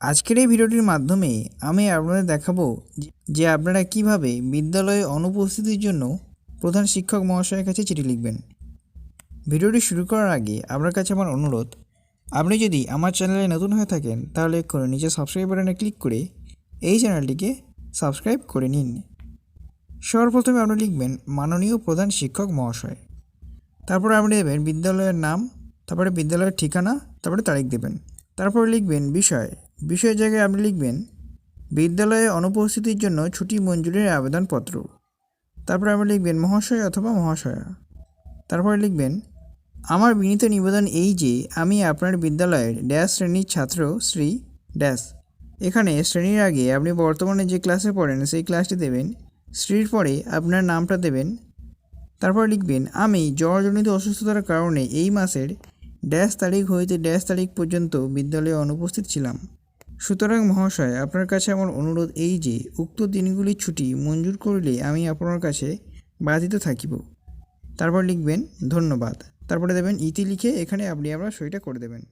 আজকের এই ভিডিওটির মাধ্যমে আমি আপনাদের দেখাবো যে- আপনারা কীভাবে বিদ্যালয়ে অনুপস্থিতির জন্য প্রধান শিক্ষক মহাশয়ের কাছে চিঠি লিখবেন। ভিডিওটি শুরু করার আগে আপনার কাছে আমার অনুরোধ, আপনি যদি আমার চ্যানেলে নতুন হয়ে থাকেন তাহলে করে নিচে সাবস্ক্রাইব বাটনে ক্লিক করে এই চ্যানেলটিকে সাবস্ক্রাইব করে নিন। সর্বপ্রথমে আপনি লিখবেন, মাননীয় প্রধান শিক্ষক মহাশয়। তারপরে আপনি দেবেন, বিদ্যালয়ের নাম, তারপরে বিদ্যালয়ের ঠিকানা, তারপরে তারিখ দেবেন। তারপরে লিখবেন, বিষয়। বিষয়ের জায়গায় আপনি লিখবেন, বিদ্যালয়ে অনুপস্থিতির জন্য ছুটি মঞ্জুরির আবেদনপত্র। তারপরে আপনি লিখবেন, মহাশয় অথবা মহাশয়া। তারপরে লিখবেন, আমার বিনীত নিবেদন এই যে, আমি আপনার বিদ্যালয়ের ড্যাশ শ্রেণির ছাত্র শ্রী ড্যাশ। এখানে শ্রেণির আগে আপনি বর্তমানে যে ক্লাসে পড়েন, সেই ক্লাসটি দেবেন, শ্রীর পরে আপনার নামটা দেবেন। তারপর লিখবেন, আমি জ্বরজনিত অসুস্থতার কারণে এই মাসের ড্যাশ তারিখ হইতে ড্যাশ তারিখ পর্যন্ত বিদ্যালয়ে অনুপস্থিত ছিলাম। সুতরাং মহাশয়, আপনার কাছে আমার অনুরোধ এই যে, উক্ত দিনগুলি ছুটি মঞ্জুর করলে আমি আপনার কাছে বাধিত থাকিব। তারপর লিখবেন, ধন্যবাদ। তারপরে দেবেন, ইতি লিখে এখানে আপনি আপনার সইটা করে দেবেন।